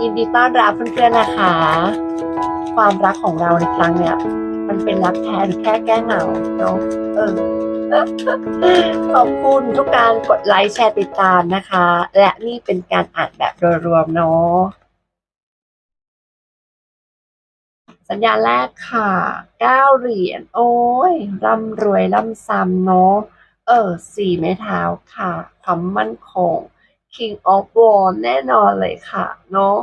ยินดีต้อนรับเพื่อนๆนะคะ ความรักของเราในครั้งเนี้ยมันเป็นรักแท้หรือแค่แก้เหงาเนาะเออขอบคุณทุกการกดไลค์แชร์ติดตามนะคะ และนี่เป็นการอ่านแบบโดยรวมเนาะสัญญาแรกค่ะเก้าเหรียญโอ้ยร่ำรวยร่ำซ้ำเนาะเออสี่ไม้เท้าค่ะ ความมั่นคง King of w a r แน่นอนเลยค่ะเนาะ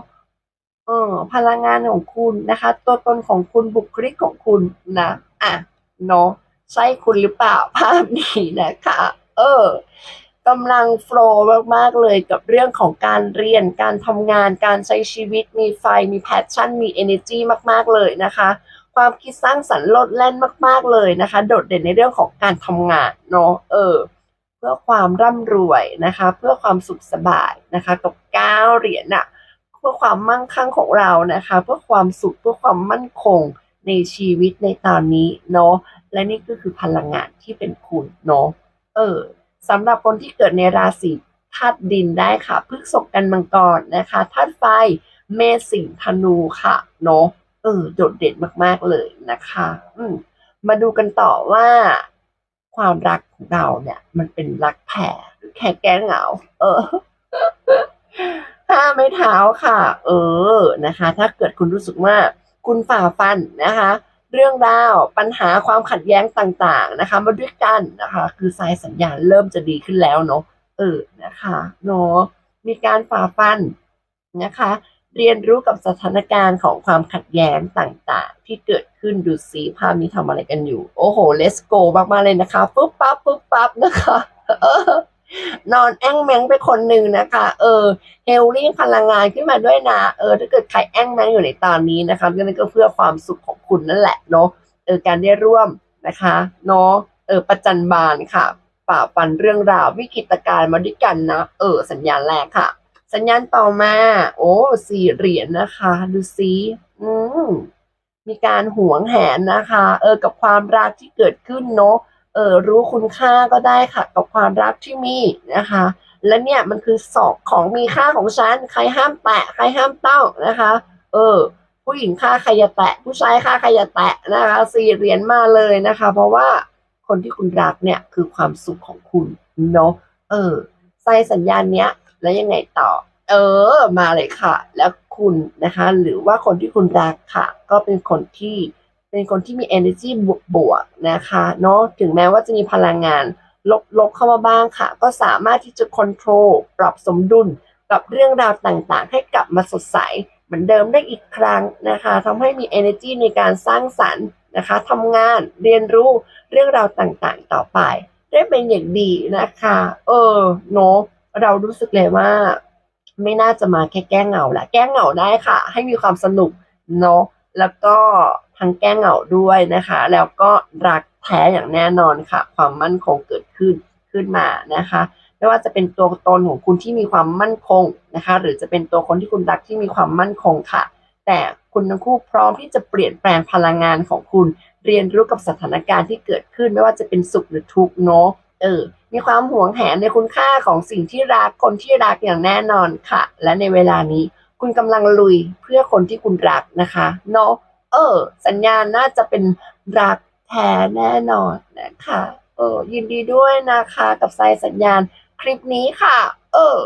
เออพลังงานของคุณนะคะ ตัวตนของคุณบุคลิกของคุณนะอะเนาะใช่คุณหรือเปล่าภาพนี้นะคะ เออกำลังโฟล์มาก ๆ เลยกับเรื่องของการเรียน การทำงาน การใช้ชีวิต มีไฟ มีแพชชั่น มี energy มาก ๆ เลยนะคะ ความคิดสร้างสรรค์ลดแล่นมาก ๆ เลยนะคะ โดดเด่นในเรื่องของการทำงานเนาะ เออ พื่อความร่ำรวยนะคะ เพื่อความสุขสบายนะคะกับเก้าเหรียญน่ะเพื่อความมั่งคั่งของเรานะคะ เพื่อความสุขเพื่อความมั่นคงในชีวิตในตอนนี้เนาะและนี่ก็คือพลังงานที่เป็นคุณเนาะเออสำหรับคนที่เกิดในราศีธาตุดินได้ค่ะพฤกษกกันมังกรนะคะธาตุไฟเมษสิงธนูค่ะเนาะเออโดดเด่นมากๆเลยนะคะ อืมมาดูกันต่อว่า ความรักของเราเนี่ย มันเป็นรักแผ่หรือแค่แก้เหงา เออห้าไม้เท้าค่ะ เออนะคะ ถ้าเกิดคุณรู้สึกว่าคุณฝ่าฟันนะคะ เรื่องราวปัญหาความขัดแย้งต่างๆนะคะ มาด้วยกันนะคะ คือสายสัญญาณเริ่มจะดีขึ้นแล้วเนาะเออนะคะเนาะมีการฝ่าฟันนะคะ เรียนรู้กับสถานการณ์ของความขัดแย้งต่างๆ ที่เกิดขึ้นดูสีภาพนี้ทำอะไรกันอยู่ โอ้โห let's go มากๆเลยนะคะปุ๊บปั๊บปุ๊บปั๊บนะคะนอนแอ้งแมงไปคนหนึ่งนะคะ เออเฮลลิ่งพลังงานขึ้นมาด้วยนะ เออ ถ้าเกิดใครแอ้งแมงอยู่ในตอนนี้นะคะก็นั่นก็เพื่อความสุขของคุณนั่นแหละเนาะเออการได้ร่วมนะคะเนาะเออประจันบานค่ะฝ่าฟันเรื่องราววิกฤตการณ์มาด้วยกันนะ เออ สัญญาณแรกค่ะ สัญญาณต่อมา โอ้สี่เหรียญนะคะ ดูซิอืมมีการหวงแหนนะคะ เออ กับความรักที่เกิดขึ้นเนาะเออ รู้คุณค่าก็ได้ค่ะ กับความรักที่มีนะคะ และเนี่ยมันคือสอกของมีค่าของฉัน ใครห้ามแตะ ใครห้ามต้องนะคะ เออ ผู้หญิงค่าใครอย่าแตะ ผู้ชายค่าใครอย่าแตะนะคะสี่เหรียญมาเลยนะคะ เพราะว่าคนที่คุณรักเนี่ยคือความสุขของคุณเนาะ เออใส่สัญญาณเนี้ย แล้วยังไงต่อ เออ มาเลยค่ะ แล้วคุณนะคะ หรือว่าคนที่คุณรักค่ะ ก็เป็นคนที่เป็นคนที่มี energy บวกๆนะคะเนาะถึงแม้ว่าจะมีพลังงาน ลบๆเข้ามาบ้างค่ะ ก็สามารถที่จะ control ปรับสมดุลกับเรื่องราวต่างๆ ให้กลับมาสดใสเหมือนเดิมได้อีกครั้งนะคะทำให้มี energy ในการสร้างสรรค์นะคะทำงานเรียนรู้เรื่องราวต่างๆ ต่อไป ได้เป็นอย่างดีนะคะ เออเนาะ เรารู้สึกเลยว่า ไม่น่าจะมาแค่แก้เหงาแหละแก้เหงาได้ค่ะ ให้มีความสนุกเนาะแล้วก็ทั้งแก้เหงาด้วยนะคะ แล้วก็รักแท้อย่างแน่นอนค่ะ ความมั่นคงเกิดขึ้นขึ้นมานะคะ ไม่ว่าจะเป็นตัวตนของคุณที่มีความมั่นคงนะคะ หรือจะเป็นตัวคนที่คุณรักที่มีความมั่นคงค่ะ แต่คุณทั้งคู่พร้อมที่จะเปลี่ยนแปลงพลังงานของคุณ เรียนรู้กับสถานการณ์ที่เกิดขึ้น ไม่ว่าจะเป็นสุขหรือทุกข์เนาะเออ มีความหวงแหนในคุณค่าของสิ่งที่รักคนที่รักอย่างแน่นอนค่ะ และในเวลานี้คุณกำลังลุยเพื่อคนที่คุณรักนะคะเนาะเออ สัญญาณน่าจะเป็นรักแท้แน่นอนนะคะเออยินดีด้วยนะคะ กับสายสัญญาณคลิปนี้ค่ะ เออ